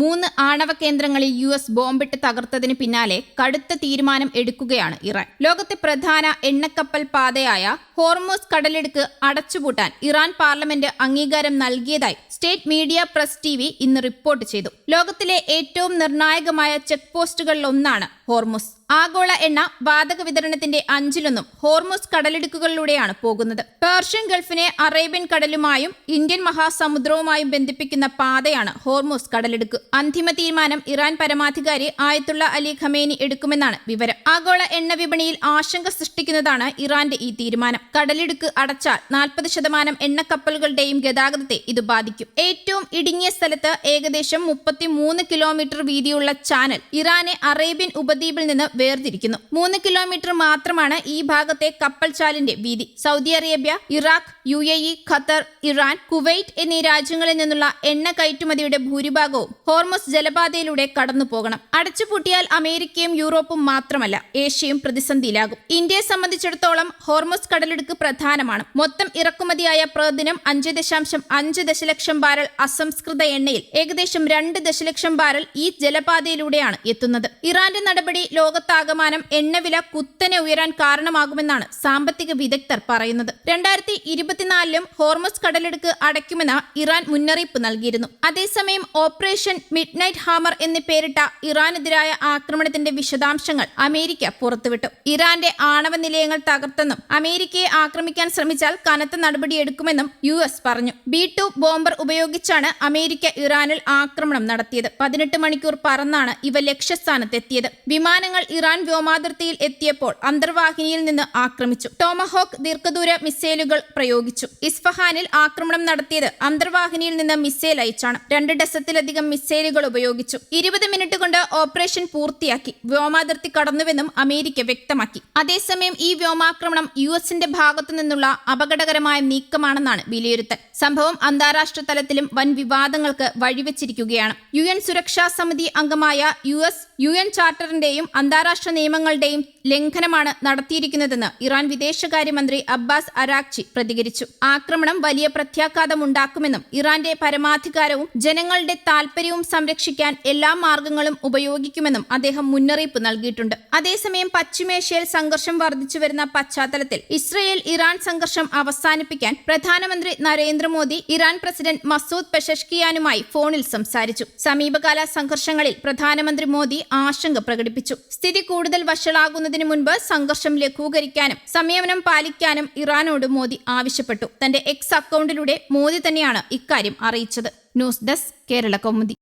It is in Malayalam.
മൂന്ന് ആണവ കേന്ദ്രങ്ങളിൽ യു എസ് ബോംബിട്ട് തകർത്തതിന് പിന്നാലെ കടുത്ത തീരുമാനം എടുക്കുകയാണ് ഇറാൻ. ലോകത്തെ പ്രധാന എണ്ണക്കപ്പൽ പാതയായ ഹോർമോസ് കടലിടുക്ക് അടച്ചുപൂട്ടാൻ ഇറാൻ പാർലമെന്റ് അംഗീകാരം നൽകിയതായി സ്റ്റേറ്റ് മീഡിയ പ്രസ് ടി ഇന്ന് റിപ്പോർട്ട് ചെയ്തു. ലോകത്തിലെ ഏറ്റവും നിർണായകമായ ചെക്ക് പോസ്റ്റുകളിലൊന്നാണ് ഹോർമുസ്. ആഗോള എണ്ണ വാതക വിതരണത്തിന്റെ അഞ്ചിലൊന്നും ഹോർമോസ് കടലിടുക്കുകളിലൂടെയാണ് പോകുന്നത്. പേർഷ്യൻ ഗൾഫിനെ അറേബ്യൻ കടലുമായും ഇന്ത്യൻ മഹാസമുദ്രവുമായും ബന്ധിപ്പിക്കുന്ന പാതയാണ് ഹോർമോസ് കടലിടുക്ക്. അന്തിമ തീരുമാനം ഇറാൻ പരമാധികാരി ആയത്തുള്ള അലി ഖമേനി എടുക്കുമെന്നാണ് വിവരം. ആഗോള എണ്ണ വിപണിയിൽ ആശങ്ക സൃഷ്ടിക്കുന്നതാണ് ഇറാന്റെ ഈ തീരുമാനം. കടലിടുക്ക് അടച്ചാൽ നാൽപ്പത് ശതമാനം എണ്ണക്കപ്പലുകളുടെയും ഗതാഗതത്തെ ഇത് ബാധിക്കും. ഏറ്റവും ഇടുങ്ങിയ സ്ഥലത്ത് ഏകദേശം മുപ്പത്തിമൂന്ന് കിലോമീറ്റർ വീതിയുള്ള ചാനൽ ഇറാനെ അറേബ്യൻ ഉപദ്വീപിൽ നിന്ന് വേർതിരിക്കുന്നു. മൂന്ന് കിലോമീറ്റർ മാത്രമാണ് ഈ ഭാഗത്തെ കപ്പൽ ചാലിന്റെ വീതി. Saudi Arabia Iraq U A E Qatar Iran Kuwait എന്നീ രാജ്യങ്ങളിൽ നിന്നുള്ള എണ്ണ കയറ്റുമതിയുടെ ഭൂരിഭാഗവും ഹോർമസ് ജലപാതയിലൂടെ കടന്നു പോകണം. അടച്ചുപൂട്ടിയാൽ അമേരിക്കയും യൂറോപ്പും മാത്രമല്ല ഏഷ്യയും പ്രതിസന്ധിയിലാകും. ഇന്ത്യയെ സംബന്ധിച്ചിടത്തോളം ഹോർമസ് കടലെടുക്ക് പ്രധാനമാണ്. മൊത്തം ഇറക്കുമതിയായ പ്രതിദിനം അഞ്ച് ദശാംശം അഞ്ച് ദശലക്ഷം ബാരൽ അസംസ്കൃത എണ്ണയിൽ ഏകദേശം രണ്ട് ദശലക്ഷം ബാരൽ ഈ ജലപാതയിലൂടെയാണ് എത്തുന്നത്. ഇറാന്റെ നടപടി ലോകത്താകമാനം എണ്ണവില കുത്തനെ ഉയരാൻ കാരണമാകുമെന്നാണ് സാമ്പത്തിക വിദഗ്ധർ പറയുന്നത്. രണ്ടായിരത്തി ഇരുപത്തിനാലിലും ഹോർമസ് കടലെടുക്ക് അടയ്ക്കുമെന്ന് ഇറാൻ മുന്നറിയിപ്പ് നൽകിയിരുന്നു. അതേസമയം ഓപ്പറേഷൻ മിഡ് നൈറ്റ് ഹാമർ എന്ന് പേരിട്ട ഇറാനെതിരായ ആക്രമണത്തിന്റെ വിശദാംശങ്ങൾ അമേരിക്ക പുറത്തുവിട്ടു. ഇറാന്റെ ആണവ നിലയങ്ങൾ തകർത്തെന്നും അമേരിക്കയെ ആക്രമിക്കാൻ ശ്രമിച്ചാൽ കനത്ത നടപടിയെടുക്കുമെന്നും യു എസ് പറഞ്ഞു. ബി ടു ബോംബർ ഉപയോഗിച്ചാണ് അമേരിക്ക ഇറാനിൽ ആക്രമണം നടത്തിയത്. പതിനെട്ട് മണിക്കൂർ പറന്നാണ് ഇവ ലക്ഷ്യസ്ഥാനത്തെത്തിയത്. വിമാനങ്ങൾ ഇറാൻ വ്യോമാതിർത്തിയിൽ എത്തിയപ്പോൾ അന്തർവാഹിനിയിൽ നിന്ന് ആക്രമിച്ചു. ടോമഹോക്ക് ദീർഘദൂര മിസൈലുകൾ പ്രയോഗിച്ചു. ഇസ്ഫഹാനിൽ ആക്രമണം നടത്തിയത് അന്തർവാഹിനിയിൽ നിന്ന് മിസൈൽ അയച്ചാണ്. രണ്ട് ഡസത്തിലധികം മിസൈലുകൾ ഉപയോഗിച്ചു. ഇരുപത് മിനിറ്റ് കൊണ്ട് ഓപ്പറേഷൻ പൂർത്തിയാക്കി. വ്യോമാതിർത്തി കടന്നുവെന്നും അമേരിക്ക വ്യക്തമാക്കി. അതേസമയം ഈ വ്യോമാക്രമണം യു എസിന്റെ ഭാഗത്തു നിന്നുള്ള അപകടകരമായ നീക്കമാണെന്നാണ് വിലയിരുത്തൽ. സംഭവം അന്താരാഷ്ട്ര തലത്തിലും വൻ വിവാദങ്ങൾക്ക് വഴിവെച്ചിരിക്കുകയാണ്. യു എൻ സുരക്ഷാ സമിതി അംഗമായ യു എസ് യു എൻ ചാർട്ടറിന്റെയും അന്താരാഷ്ട്ര നിയമങ്ങളുടെയും ലംഘനമാണ് നടത്തിയിരിക്കുന്നതെന്ന് ഇറാൻ വിദേശകാര്യമന്ത്രി അബ്ബാസ് അരാക്ചി പ്രതികരിച്ചു. ആക്രമണം വലിയ പ്രത്യാഘാതമുണ്ടാക്കുമെന്നും ഇറാന്റെ പരമാധികാരവും ജനങ്ങളുടെ താൽപര്യവും സംരക്ഷിക്കാൻ എല്ലാ മാർഗങ്ങളും ഉപയോഗിക്കുമെന്നും അദ്ദേഹം മുന്നറിയിപ്പ് നൽകിയിട്ടുണ്ട്. അതേസമയം പശ്ചിമേഷ്യയിൽ സംഘർഷം വർദ്ധിച്ചു വരുന്ന പശ്ചാത്തലത്തിൽ ഇസ്രയേൽ ഇറാൻ സംഘർഷം അവസാനിപ്പിക്കാൻ പ്രധാനമന്ത്രി നരേന്ദ്രമോദി ഇറാൻ പ്രസിഡന്റ് മസൂദ് പെഷഷ്കിയാനുമായി ഫോണിൽ സംസാരിച്ചു. സമീപകാല സംഘർഷങ്ങളിൽ പ്രധാനമന്ത്രി മോദി ആശങ്ക പ്രകടിപ്പിച്ചു. സ്ഥിതി കൂടുതൽ വഷളാകുന്നതിന് മുൻപ് സംഘർഷം ലഘൂകരിക്കാനും സംയമനം പാലിക്കാനും ഇറാനോട് മോദി ആവശ്യപ്പെട്ടു. തന്റെ എക്സ് അക്കൗണ്ടിലൂടെ മോദി തന്നെയാണ് ഇക്കാര്യം അറിയിച്ചത്. News desk Kerala Kaumudi.